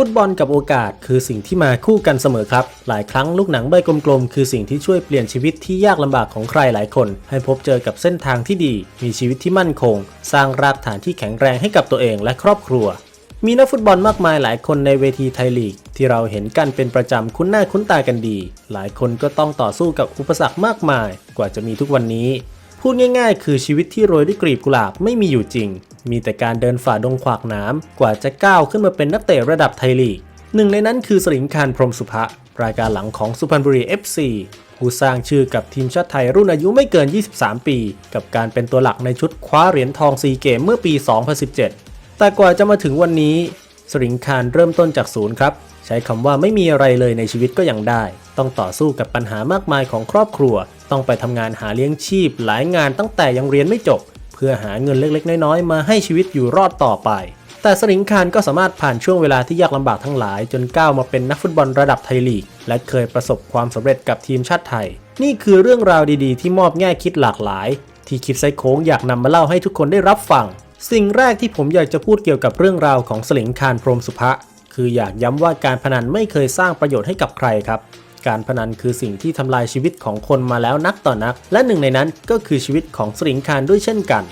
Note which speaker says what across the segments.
Speaker 1: ุตบอลกับโอกาสคือสิ่งที่มาคู่กันเสมอครับ หลายครั้งลูกหนังใบกลมๆ คือสิ่งที่ช่วยเปลี่ยนชีวิตที่ยากลำบากของใครหลายคน ให้พบเจอกับเส้นทางที่ดี มีชีวิตที่มั่นคง สร้างรากฐานที่แข็งแรงให้กับตัวเองและครอบครัว มีนักฟุตบอลมากมายหลายคนในเวทีไทยลีก ที่เราเห็นกันเป็นประจำคุ้นหน้าคุ้นตากันดี หลายคนก็ต้องต่อสู้กับอุปสรรคมากมาย กว่าจะมีทุกวันนี้ พูดง่ายๆ คือชีวิตที่โรยด้วยกลีบกุหลาบไม่มีอยู่จริง มีแต่การเดินฝ่าดงขวากน้ำกว่าจะก้าวขึ้นมาเป็นนักเตะระดับไทยลีกหนึ่งในนั้นคือสลิงคารพรหมสุภะรายการหลังของสุพรรณบุรี FC ผู้สร้างชื่อกับทีมชาติไทยรุ่นอายุไม่เกิน 23 ปี กับการเป็นตัวหลักในชุดคว้าเหรียญทองซีเกมเมื่อปี 2017 แต่กว่าจะมาถึงวันนี้ สลิงคารเริ่มต้นจากศูนย์ครับ ใช้คำว่าไม่มีอะไรเลยในชีวิตก็ยังได้ ต้องต่อสู้กับปัญหามากมายของครอบครัว ต้องไปทำงานหาเลี้ยงชีพ หลายงานตั้งแต่ยังเรียนไม่จบ เพื่อหาเงินเล็กๆ น้อยๆ มาให้ชีวิตอยู่รอดต่อไป แต่สลิงคารก็สามารถผ่านช่วงเวลาที่ยากลำบากทั้งหลาย จนก้าวมาเป็นนักฟุตบอลระดับไทยลีก และเคยประสบความสำเร็จกับทีมชาติไทย นี่คือเรื่องราวดีๆ ที่มอบแง่คิดหลากหลาย ที่คิดไซโค้งอยากนำมาเล่าให้ทุกคนได้รับฟัง สิ่งแรกที่ผมอยากจะพูดเกี่ยวกับเรื่องราวของสลิงคารพรมสุภะคืออยากย้ำว่าการพนันไม่เคยสร้างประโยชน์ให้กับใครครับ การพนันคือสิ่งที่ทำลายชีวิตของคนมาแล้วนักต่อนัก และหนึ่งในนั้นก็คือชีวิตของสลิงคารด้วยเช่นกัน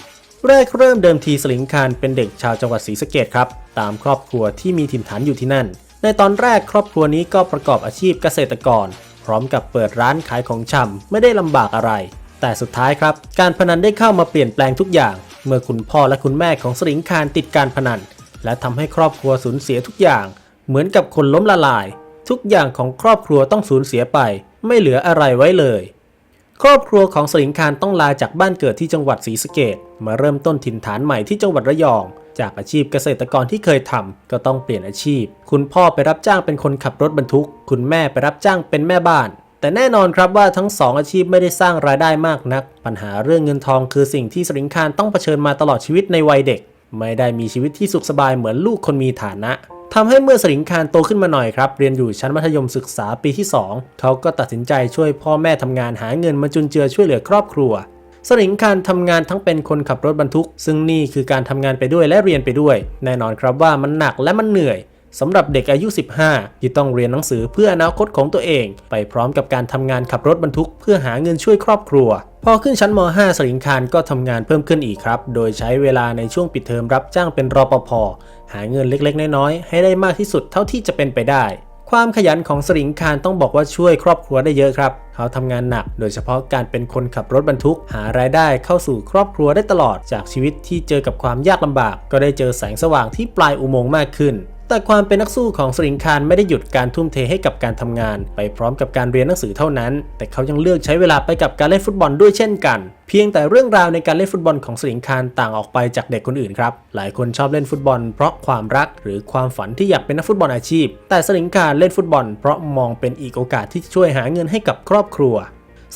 Speaker 1: แรกเริ่มเดิมทีสลิงคารเป็นเด็กชาวจังหวัดศรีสะเกดครับ ตามครอบครัวที่มีถิ่นฐานอยู่ที่นั่น ในตอนแรกครอบครัวนี้ก็ประกอบอาชีพเกษตรกร พร้อมกับเปิดร้านขายของชำไม่ได้ลำบากอะไร แต่สุดท้ายครับ การพนันได้เข้ามาเปลี่ยนแปลงทุกอย่าง เมื่อคุณพ่อและคุณแม่ของสลิงคารติดการพนัน และทำให้ครอบครัวสูญเสียทุกอย่าง เหมือนกับคนล้มละลาย ทุกอย่างของครอบครัวต้องสูญเสียไป ไม่เหลืออะไรไว้เลย ครอบครัวของสลิงคารต้องลาจากบ้านเกิดที่จังหวัดศรีสะเกดมาเริ่มต้นถิ่นฐานใหม่ที่จังหวัดระยองจากอาชีพเกษตรกรที่เคยทำก็ต้องเปลี่ยนอาชีพ คุณพ่อไปรับจ้างเป็นคนขับรถบรรทุก คุณแม่ไปรับจ้างเป็นแม่บ้าน แต่แน่นอนครับว่าทั้งสองอาชีพไม่ได้สร้างรายได้มากนัก ปัญหาเรื่องเงินทองคือสิ่งที่สลิงคารต้องเผชิญมาตลอดชีวิตในวัยเด็ก ไม่ได้มีชีวิตที่สุขสบายเหมือนลูกคนมีฐานะทำให้เมื่อสลิงคารโตขึ้นมาหน่อยครับ เรียนอยู่ชั้นมัธยมศึกษาปีที่ 2 เขาก็ตัดสินใจช่วยพ่อแม่ทำงานหาเงินมาจุนเจือช่วยเหลือครอบครัวสลิงคารทำงานทั้งเป็นคนขับรถบรรทุก ซึ่งนี่คือการทำงานไปด้วยและเรียนไปด้วย แน่นอนครับว่ามันหนักและมันเหนื่อย สำหรับเด็กอายุ 15 ที่ต้องเรียนหนังสือเพื่ออนาคตของตัวเอง ไปพร้อมกับการทำงานขับรถบรรทุกเพื่อหาเงินช่วยครอบครัว พอขึ้นชั้นม .5 สลิงคารก็ทำงานเพิ่มขึ้นอีกครับ โดยใช้เวลาในช่วงปิดเทอมรับจ้างเป็นรปภ หาเงินเล็กๆ น้อยๆ ให้ได้มากที่สุดเท่าที่จะเป็นไปได้ ความขยันของสลิงคารต้องบอกว่าช่วยครอบครัวได้เยอะครับ เขาทำงานหนัก โดยเฉพาะการเป็นคนขับรถบรรทุก หารายได้เข้าสู่ครอบครัวได้ตลอด จากชีวิตที่เจอกับความยากลำบาก ก็ได้เจอแสงสว่างที่ปลายอุโมงค์มากขึ้น แต่ความเป็นนักสู้ของสลิงคารไม่ได้หยุดการทุ่มเทให้กับการทำงาน ไปพร้อมกับการเรียนหนังสือเท่านั้น แต่เขายังเลือกใช้เวลาไปกับการเล่นฟุตบอลด้วยเช่นกัน เพียงแต่เรื่องราวในการเล่นฟุตบอลของสลิงคารต่างออกไปจากเด็กคนอื่นครับ หลายคนชอบเล่นฟุตบอล เพราะความรักหรือความฝันที่อยากเป็นนักฟุตบอลอาชีพ แต่สลิงคารเล่นฟุตบอล เพราะมองเป็นอีกโอกาสที่จะช่วยหาเงินให้กับครอบครัว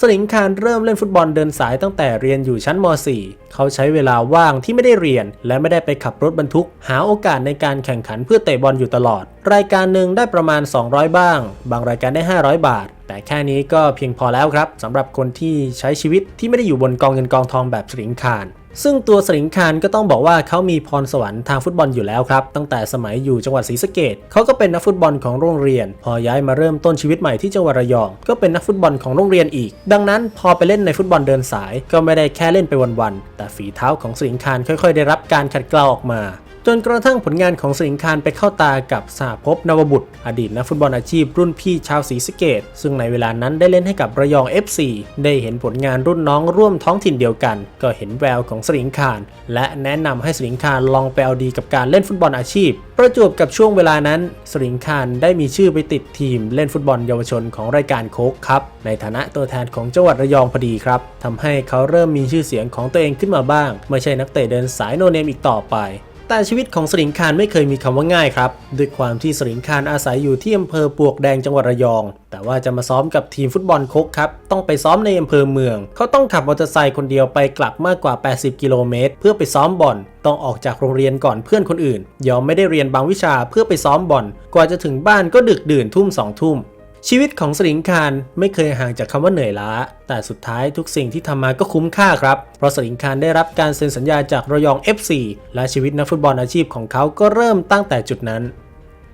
Speaker 1: สลิงคารเริ่มเล่นฟุตบอลเดินสายตั้งแต่เรียนอยู่ชั้นม .4 เขาใช้เวลาว่างที่ไม่ได้เรียน และไม่ได้ไปขับรถบรรทุก หาโอกาสในการแข่งขันเพื่อเตะบอลอยู่ตลอด รายการหนึ่งได้ประมาณ 200 บ้าง บางรายการได้ 500 บาท แต่แค่นี้ก็เพียงพอแล้วครับสำหรับคนที่ใช้ชีวิตที่ไม่ได้อยู่บนกองเงินกองทองแบบสลิงคาร ซึ่งตัวสลิงคารก็ต้องบอกว่าเขามีพรสวรรค์ทางฟุตบอลอยู่แล้วครับ ตั้งแต่สมัยอยู่จังหวัดศรีสะเกดเขาก็เป็นนักฟุตบอลของโรงเรียน พอย้ายมาเริ่มต้นชีวิตใหม่ที่จังหวัดระยอง ก็เป็นนักฟุตบอลของโรงเรียนอีก ดังนั้นพอไปเล่นในฟุตบอลเดินสาย ก็ไม่ได้แค่เล่นไปวันๆแต่ฝีเท้าของสลิงคารค่อย ๆ ได้รับการขัดเกลาออกมา จนกระทั่งผลงานของสิงคารไปเข้าตากับสหภพนวบุตร อดีตนักฟุตบอลอาชีพรุ่นพี่ชาวศรีสะเกดซึ่งในเวลานั้นได้เล่นให้กับระยอง FC ได้เห็นผลงานรุ่นน้องร่วมท้องถิ่นเดียวกัน ก็เห็นแววของสิงคารและแนะนำให้สิงคารลองไปเอาดีกับการเล่นฟุตบอลอาชีพ ประจวบกับช่วงเวลานั้นสิงคารได้มีชื่อไปติดทีมเล่นฟุตบอลเยาวชนของรายการโค้กครับในฐานะตัวแทนของจังหวัดระยองพอดีครับทำให้เขาเริ่มมีชื่อเสียงของตัวเองขึ้นมาบ้าง ไม่ใช่นักเตะเดินสายโนเนมอีกต่อไป แต่ชีวิตของสลิงคารไม่เคยมีคำว่าง่ายครับ ด้วยความที่สลิงคารอาศัยอยู่ที่อำเภอปวกแดงจังหวัดระยอง แต่ว่าจะมาซ้อมกับทีมฟุตบอลโคกครับ ต้องไปซ้อมในอำเภอเมือง เขาต้องขับมอเตอร์ไซค์คนเดียวไปกลับมากกว่า 80 กิโลเมตร เพื่อไปซ้อมบอล ต้องออกจากโรงเรียนก่อนเพื่อนคนอื่น ยอมไม่ได้เรียนบางวิชาเพื่อไปซ้อมบอล กว่าจะถึงบ้านก็ดึกดื่นทุ่มสองทุ่ม ชีวิตของสลิงคารไม่เคยห่างจากคำว่าเหนื่อยล้า แต่สุดท้ายทุกสิ่งที่ทำมาก็คุ้มค่าครับ เพราะสลิงคารได้รับการเซ็นสัญญาจากระยอง FC และชีวิตนักฟุตบอลอาชีพของเขาก็เริ่มตั้งแต่จุดนั้น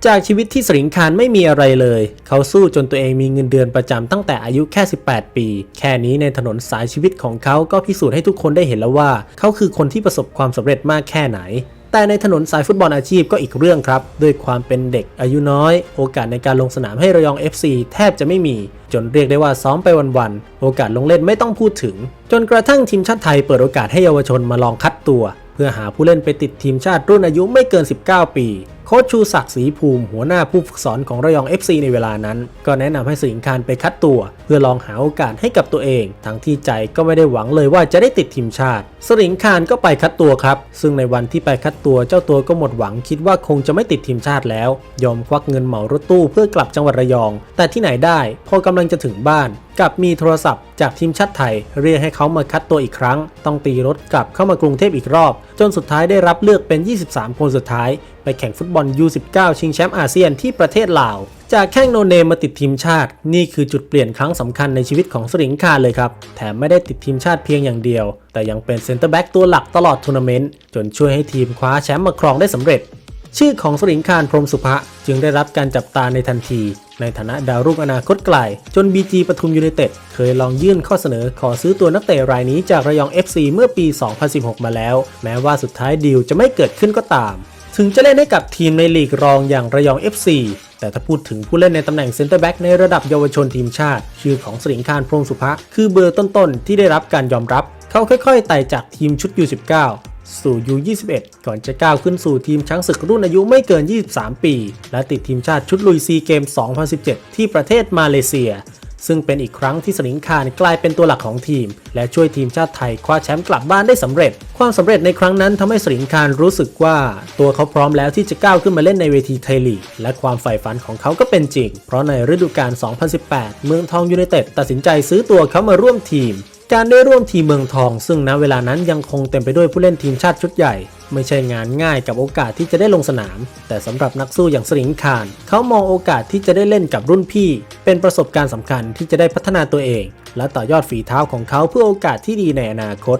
Speaker 1: จากชีวิตที่สริงคารไม่มีอะไรเลย เขาสู้จนตัวเองมีเงินเดือนประจำตั้งแต่อายุแค่ 18 ปี แค่นี้ในถนนสายชีวิตของเขาก็พิสูจน์ให้ทุกคนได้เห็นแล้วว่า เขาคือคนที่ประสบความสำเร็จมากแค่ไหน แต่ในถนนสายฟุตบอลอาชีพก็อีกเรื่องครับ ด้วยความเป็นเด็กอายุน้อย โอกาสในการลงสนามให้ระยอง FC แทบจะไม่มี จนเรียกได้ว่าซ้อมไปวันๆ โอกาสลงเล่นไม่ต้องพูดถึง จนกระทั่งทีมชาติไทยเปิดโอกาสให้เยาวชนมาลองคัดตัว เพื่อหาผู้เล่นไปติดทีมชาติรุ่นอายุไม่เกิน 19 ปี โค้ชชูศักดิ์ศรีภูมิหัวหน้าผู้ฝึกสอนของระยอง FC ในเวลานั้น ก็แนะนำให้สิงคารไปคัดตัว เพื่อลองหาโอกาสให้กับตัวเอง ทั้งที่ใจก็ไม่ได้หวังเลยว่าจะได้ติดทีมชาติ สริงคารก็ไปคัดตัวครับ ซึ่งในวันที่ไปคัดตัวเจ้าตัวก็หมดหวังคิดว่าคงจะไม่ติดทีมชาติแล้ว ยอมควักเงินเหมารถตู้เพื่อกลับจังหวัดระยอง แต่ที่ไหนได้ พอกำลังจะถึงบ้านกลับมีโทรศัพท์จากทีมชาติไทย เรียกให้เขามาคัดตัวอีกครั้ง ต้องตีรถกลับเข้ามากรุงเทพอีกรอบ จนสุดท้ายได้รับเลือกเป็น 23 คนสุดท้าย ไปแข่งฟุตบอล U19 ชิงแชมป์อาเซียนที่ประเทศลาว จากแข้งโนเนมมาติดทีมชาติ นี่คือจุดเปลี่ยนครั้งสำคัญในชีวิตของสริงคารเลยครับ แถมไม่ได้ติดทีมชาติเพียงอย่างเดียว แต่ยังเป็นเซนเตอร์แบ็กตัวหลักตลอดทัวร์นาเมนต์จนช่วยให้ทีมคว้าแชมป์มาครองได้สำเร็จชื่อของสริงคารพรหมสุภะจึงได้รับการจับตาในทันที ในฐานะดาวรุ่งอนาคตไกล จน BG ปทุมยูไนเต็ดเคยลองยื่นข้อเสนอขอซื้อตัวนักเตะรายนี้จากระยอง FC เมื่อปี 2016 มาแล้ว แม้ว่าสุดท้ายดีลจะไม่เกิดขึ้นก็ตาม ถึงจะเล่นให้กับทีมในลีกรองอย่างระยอง FC แต่ถ้าพูดถึงผู้เล่นในตำแหน่งเซนเตอร์แบ็กในระดับเยาวชนทีมชาติ ชื่อของสิงคารพรมสุภะคือเบอร์ต้นๆ ที่ได้รับการยอมรับ เขาค่อยๆไต่จากทีมชุด U19 สู่ U21 ก่อนจะก้าวขึ้นสู่ทีมช้างศึกรุ่นอายุไม่เกิน 23 ปี และติดทีมชาติชุดลุยซีเกม 2017 ที่ประเทศมาเลเซีย ซึ่งเป็นอีกครั้งที่สลิงคารกลายเป็นตัวหลักของทีม และช่วยทีมชาติไทยคว้าแชมป์กลับบ้านได้สำเร็จ ความสำเร็จในครั้งนั้นทำให้สลิงคารรู้สึกว่า ตัวเขาพร้อมแล้วที่จะก้าวขึ้นมาเล่นในเวทีไทยลีกและความใฝ่ฝันของเขาก็เป็นจริง เพราะในฤดูกาล 2018 เมืองทองยูไนเต็ดตัดสินใจซื้อตัวเขามาร่วมทีม การได้ร่วมทีมเมืองทอง ซึ่งณเวลานั้นยังคงเต็มไปด้วยผู้เล่นทีมชาติชุดใหญ่ ไม่ใช่งานง่ายกับโอกาสที่จะได้ลงสนาม แต่สำหรับนักสู้อย่างสริงคารเขามองโอกาสที่จะได้เล่นกับรุ่นพี่ เป็นประสบการณ์สำคัญที่จะได้พัฒนาตัวเอง และต่อยอดฝีเท้าของเขาเพื่อโอกาสที่ดีในอนาคต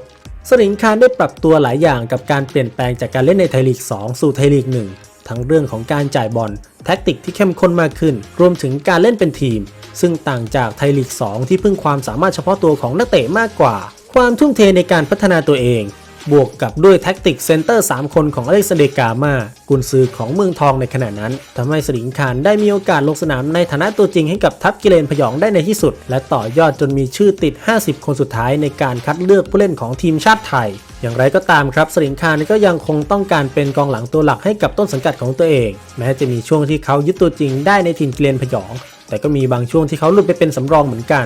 Speaker 1: สริงคารได้ปรับตัวหลายอย่างกับการเปลี่ยนแปลงจากการเล่นในไทยลีก 2 สู่ไทยลีก 1 ทั้งเรื่องของการจ่ายบอลแท็กติกที่เข้มข้นมากขึ้น รวมถึงการเล่นเป็นทีม ซึ่งต่างจากไทยลีก 2 ที่พึ่งความสามารถเฉพาะตัวของนักเตะมากกว่า ความทุ่มเทในการพัฒนาตัวเอง บวกกับด้วยแท็กติกเซนเตอร์ 3 คนของอเล็กซานเดร์กามากุนซือของเมืองทองในขณะนั้นทำให้สลิงคารได้มีโอกาสลงสนามในฐานะตัวจริงให้กับทัพกิเลนพยองได้ในที่สุด และต่อยอดจนมีชื่อติด 50 คนสุดท้ายในการคัดเลือกผู้เล่นของทีมชาติไทย อย่างไรก็ตามครับสลิงคารก็ยังคงต้องการเป็นกองหลังตัวหลักให้กับต้นสังกัดของตัวเอง แม้จะมีช่วงที่เขายึดตัวจริงได้ในทีมกิเลนพยองแต่ก็มีบางช่วงที่เขาหลุดไปเป็นสำรองเหมือนกัน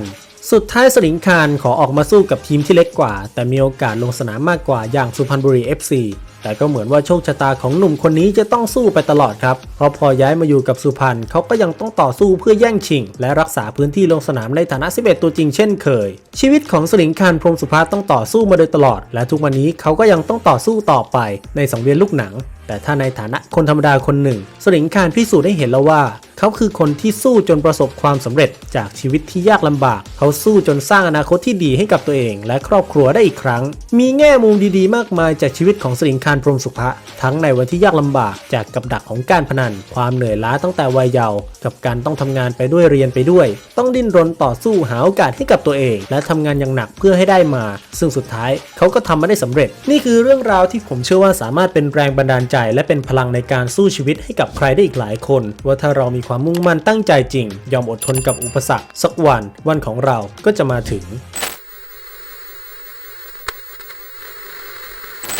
Speaker 1: สุดท้ายสลิงคารขอออกมาสู้กับทีมที่เล็กกว่า แต่มีโอกาสลงสนามมากกว่าอย่างสุพรรณบุรี FC แต่ก็เหมือนว่าโชคชะตาของหนุ่มคนนี้จะต้องสู้ไปตลอดครับ เพราะพอย้ายมาอยู่กับสุพรรณเขาก็ยังต้องต่อสู้เพื่อแย่งชิง และรักษาพื้นที่ลงสนามในฐานะ 11 ตัวจริงเช่นเคย ชีวิตของสลิงคารพรมสุภาต้องต่อสู้มาโดยตลอด และทุกวันนี้เขาก็ยังต้องต่อสู้ต่อไปในสังเวียนลูกหนัง แต่ถ้าในฐานะคนธรรมดาคนหนึ่งสลิงคารพิสูจน์ให้เห็นแล้วว่า เขาคือคนที่สู้จนประสบความสำเร็จจากชีวิตที่ยากลำบาก เขาสู้จนสร้างอนาคตที่ดีให้กับตัวเอง และครอบครัวได้อีกครั้ง มีแง่มุมดีๆ มากมายจากชีวิตของสลิงคารพรหมสุภะทั้งในวันที่ยากลำบากจากกับดักของการพนัน ความเหนื่อยล้าตั้งแต่วัยเยาว์กับการต้องทำงานไปด้วยเรียนไปด้วย ต้องดิ้นรนต่อสู้หาโอกาสให้กับตัวเอง และทำงานอย่างหนักเพื่อให้ได้มา ซึ่งสุดท้ายเขาก็ทำมาได้สำเร็จ นี่คือเรื่องราวที่ผมเชื่อว่าสามารถเป็นแรงบันดาลใจและเป็นพลังในการสู้ชีวิตให้กับใครได้อีกหลายคน ว่าถ้าเรามีความมุ่งมั่นตั้งใจจริง ยอมอดทนกับอุปสรรค สักวัน วันของเราก็จะมาถึง